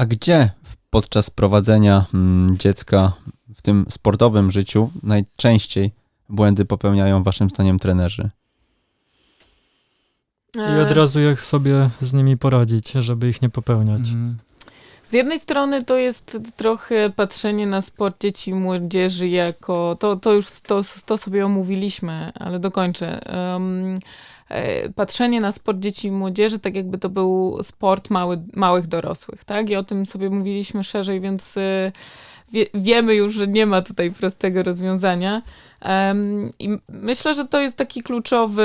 A gdzie podczas prowadzenia mm, dziecka w tym sportowym życiu najczęściej błędy popełniają waszym zdaniem trenerzy? I od E, razu jak sobie z nimi poradzić, żeby ich nie popełniać. Mhm. Z jednej strony to jest trochę patrzenie na sport dzieci i młodzieży jako, to, to już to, to sobie omówiliśmy, ale dokończę. E, patrzenie na sport dzieci i młodzieży tak jakby to był sport mały, małych dorosłych, tak? I o tym sobie mówiliśmy szerzej, więc wie, wiemy już, że nie ma tutaj prostego rozwiązania. Em, I myślę, że to jest taki kluczowy,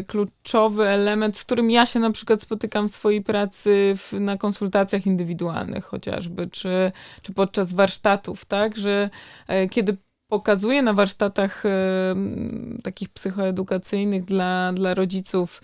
y, kluczowy element, z którym ja się na przykład spotykam w swojej pracy w, na konsultacjach indywidualnych chociażby, czy, czy podczas warsztatów, tak, że e, kiedy pokazuję na warsztatach m, takich psychoedukacyjnych dla, dla rodziców,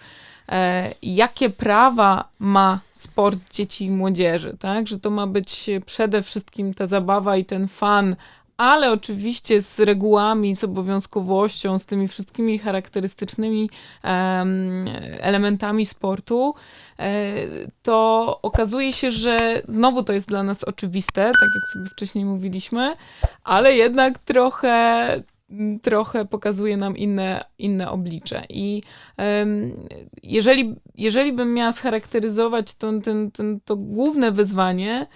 jakie prawa ma sport dzieci i młodzieży, tak, że to ma być przede wszystkim ta zabawa i ten fan, ale oczywiście z regułami, z obowiązkowością, z tymi wszystkimi charakterystycznymi em, elementami sportu, e, to okazuje się, że znowu to jest dla nas oczywiste, tak jak sobie wcześniej mówiliśmy, ale jednak trochę trochę pokazuje nam inne, inne oblicze. I jeżeli, jeżeli bym miała scharakteryzować to, ten, ten, to główne wyzwanie,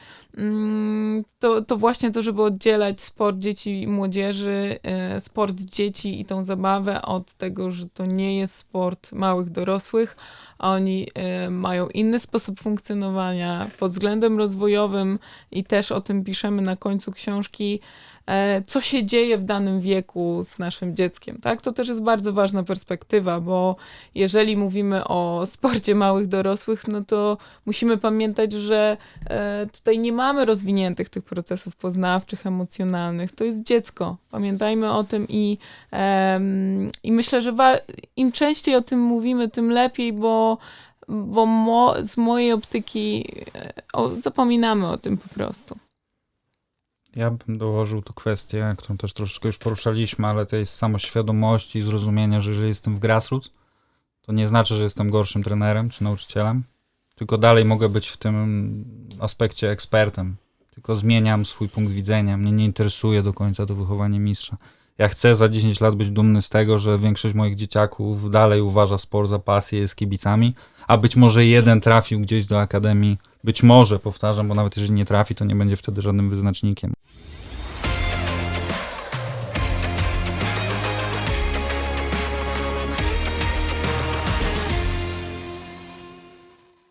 to, to właśnie to, żeby oddzielać sport dzieci i młodzieży, e, sport dzieci i tą zabawę od tego, że to nie jest sport małych dorosłych, a oni e, mają inny sposób funkcjonowania pod względem rozwojowym i też o tym piszemy na końcu książki, e, co się dzieje w danym wieku z naszym dzieckiem, tak? To też jest bardzo ważna perspektywa, bo jeżeli mówimy o sporcie małych dorosłych, no to musimy pamiętać, że tutaj nie mamy rozwiniętych tych procesów poznawczych, emocjonalnych. To jest dziecko. Pamiętajmy o tym i, em, i myślę, że im częściej o tym mówimy, tym lepiej, bo, bo mo- z mojej optyki e, o, zapominamy o tym po prostu. Ja bym dołożył tu kwestię, którą też troszeczkę już poruszaliśmy, ale tej samoświadomości i zrozumienia, że jeżeli jestem w grassroots, to nie znaczy, że jestem gorszym trenerem czy nauczycielem, tylko dalej mogę być w tym aspekcie ekspertem. Tylko zmieniam swój punkt widzenia. Mnie nie interesuje do końca to wychowanie mistrza. Ja chcę za 10 lat być dumny z tego, że większość moich dzieciaków dalej uważa sport za pasję, jest kibicami, a być może jeden trafił gdzieś do akademii. Być może, powtarzam, bo nawet jeżeli nie trafi, to nie będzie wtedy żadnym wyznacznikiem.